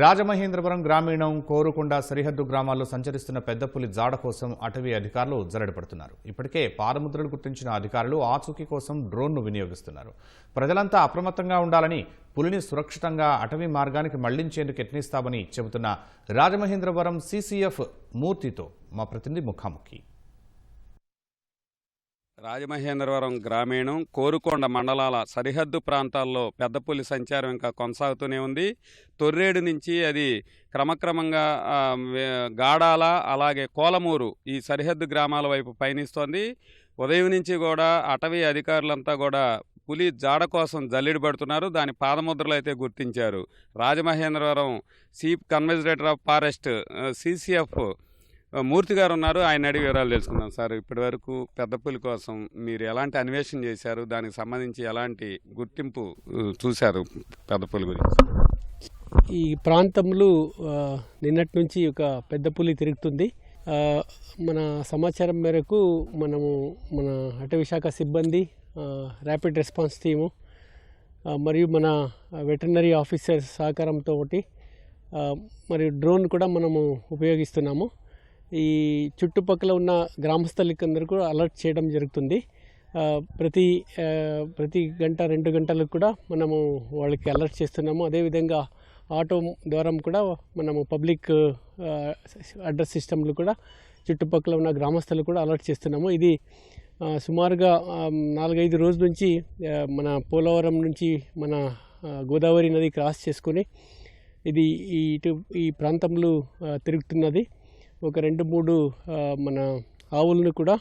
రాజమహేంద్రవరం గ్రామీణం కోరుకొండ సరిహద్దు గ్రామాల్లో సంచరిస్తున్న పెద్ద పులి జాడ కోసం అటవీ అధికారులు జరడపడుతున్నారు ఇప్పటికే పాదముద్రలు గుర్తించిన అధికారులు ఆచూకీ కోసం డ్రోన్ను వినియోగిస్తున్నారు. ప్రజలంతా అప్రమత్తంగా ఉండాలని పులిని సురక్షితంగా అటవీ మార్గానికి మళ్ళించేందుకు యత్నిస్తామని చెబుతున్న రాజమహేంద్రవరం సీసీఎఫ్ మూర్తితో మా ప్రతినిధి ముఖాముఖి. రాజమహేంద్రవరం గ్రామీణం కోరుకొండ మండలాల సరిహద్దు ప్రాంతాల్లో పెద్ద పులి సంచారం ఇంకా కొనసాగుతూనే ఉంది. తొర్రేడు నుంచి అది క్రమక్రమంగా గాడాల అలాగే కోలమూరు ఈ సరిహద్దు గ్రామాల వైపు పయనిస్తోంది. ఉదయం నుంచి కూడా అటవీ అధికారులంతా కూడా పులి జాడ కోసం జల్లిడి పడుతున్నారు. దాని పాదముద్రలు అయితే గుర్తించారు. Rajamahendravaram chief conservator of forest CCF Murthy గారు ఉన్నారు. ఆయన అడిగి వివరాలు తెలుసుకుందాం సార్. ఇప్పటి వరకు పెద్ద పులి కోసం మీరు ఎలాంటి అన్వేషణ చేశారు? దానికి సంబంధించి ఎలాంటి గుర్తింపు చూశారు పెద్ద పులి గురించి? ఈ ప్రాంతంలో నిన్నటి నుంచి ఒక పెద్ద పులి తిరుగుతుంది. మన సమాచారం మేరకు మనము మన అటవీ శాఖ సిబ్బంది ర్యాపిడ్ రెస్పాన్స్ టీము మరియు మన వెటర్నరీ ఆఫీసర్ సహకారంతో ఒకటి మరియు డ్రోన్ కూడా మనము ఉపయోగిస్తున్నాము. ఈ చుట్టుపక్కల ఉన్న గ్రామస్తులకందరూ కూడా అలర్ట్ చేయడం జరుగుతుంది. ప్రతి ప్రతి గంట రెండు గంటలకు కూడా మనము వాళ్ళకి అలర్ట్ చేస్తున్నాము. అదేవిధంగా ఆటో ద్వారా కూడా మనము పబ్లిక్ అడ్రస్ సిస్టమ్లు కూడా చుట్టుపక్కల ఉన్న గ్రామస్తులు కూడా అలర్ట్ చేస్తున్నాము. ఇది సుమారుగా నాలుగైదు రోజుల నుంచి మన పోలవరం నుంచి మన గోదావరి నది క్రాస్ చేసుకుని ఇది ఇటు ఈ ప్రాంతంలో తిరుగుతున్నది. ఒక రెండు మూడు మన ఆవులను కూడా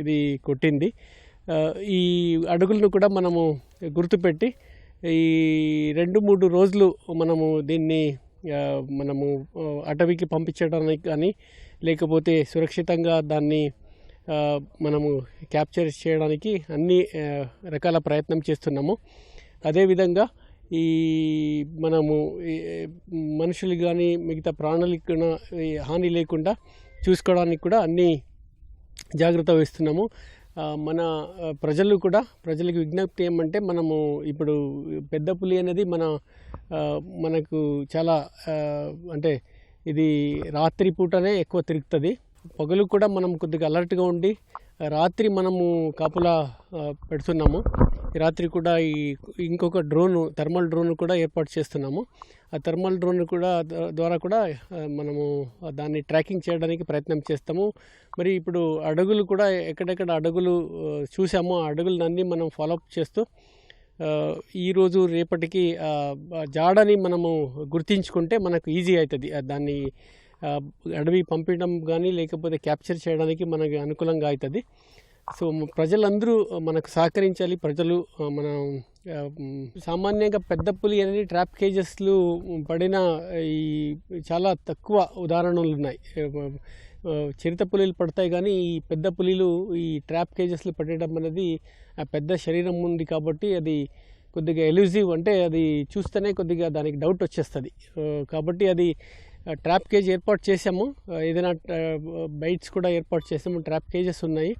ఇది కొట్టింది. ఈ అడుగులను కూడా మనము గుర్తుపెట్టి ఈ రెండు మూడు రోజులు మనము దీన్ని మనము అటవీకి పంపించడానికి కానీ లేకపోతే సురక్షితంగా దాన్ని మనము క్యాప్చర్ చేయడానికి అన్ని రకాల ప్రయత్నం చేస్తున్నాము. అదేవిధంగా ఈ మనము మనుషులు కానీ మిగతా ప్రాణులకు కూడా హాని లేకుండా చూసుకోవడానికి కూడా అన్ని జాగ్రత్త వహిస్తున్నాము. మన ప్రజలు కూడా ప్రజలకు విజ్ఞప్తి ఏమంటే మనము ఇప్పుడు పెద్ద పులి అనేది మన మనకు చాలా అంటే ఇది రాత్రి పూటనే ఎక్కువ తిరుగుతుంది. పగలు కూడా మనం కొద్దిగా అలర్ట్గా ఉండి రాత్రి మనము కాపులా పెడుతున్నాము. రాత్రి కూడా ఈ ఇంకొక డ్రోన్ థర్మల్ డ్రోన్ కూడా ఏర్పాటు చేస్తున్నాము. ఆ థర్మల్ డ్రోన్ కూడా ద్వారా కూడా మనము దాన్ని ట్రాకింగ్ చేయడానికి ప్రయత్నం చేస్తాము. మరి ఇప్పుడు అడుగులు కూడా ఎక్కడెక్కడ అడుగులు చూసామో ఆ అడుగులన్నీ మనం ఫాలోఅప్ చేస్తూ ఈరోజు రేపటికి జాడని మనము గుర్తించుకుంటే మనకు ఈజీ అవుతుంది దాన్ని అడవి పంపించడం కానీ లేకపోతే క్యాప్చర్ చేయడానికి మనకి అనుకూలంగా అవుతుంది సో ప్రజలందరూ మనకు సహకరించాలి. ప్రజలు మన సామాన్యంగా పెద్ద పులి అనేది ట్రాప్ కేజెస్లు పడిన ఈ చాలా తక్కువ ఉదాహరణలు ఉన్నాయి. చిరుత పులిలు పడతాయి కానీ ఈ పెద్ద పులిలు ఈ ట్రాప్ కేజెస్లు పడడం అనేది ఆ పెద్ద శరీరం ఉంది కాబట్టి అది కొద్దిగా ఎలూజివ్ అంటే అది చూస్తేనే కొద్దిగా దానికి డౌట్ వచ్చేస్తుంది. కాబట్టి అది ట్రాప్ కేజ్ ఏర్పాటు చేసాము ఏదైనా బైట్స్ కూడా ఏర్పాటు చేసాము ట్రాప్ కేజెస్ ఉన్నాయి.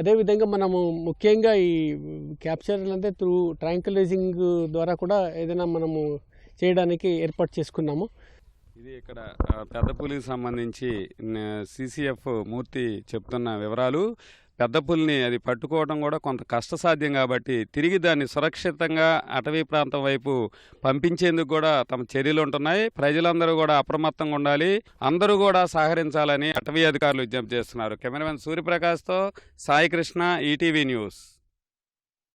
అదేవిధంగా మనము ముఖ్యంగా ఈ క్యాప్చర్ అంటే త్రూ ట్రాంకులైజింగ్ ద్వారా కూడా ఏదైనా మనము చేయడానికి ఏర్పాటు చేసుకున్నాము. ఇది ఇక్కడ పెద్ద పులికి సంబంధించి సిసిఎఫ్ మూర్తి చెప్తున్న వివరాలు. పెద్ద పులిని అది పట్టుకోవడం కూడా కొంత కష్టసాధ్యం కాబట్టి తిరిగి దాన్ని సురక్షితంగా అటవీ ప్రాంతం వైపు పంపించేందుకు కూడా తమ చర్యలు ఉంటున్నాయి. ప్రజలందరూ కూడా అప్రమత్తంగా ఉండాలి. అందరూ కూడా సహకరించాలని అటవీ అధికారులు విజ్ఞప్తి చేస్తున్నారు. కెమెరామెన్ సూర్యప్రకాష్తో సాయికృష్ణ ఈటీవీ న్యూస్.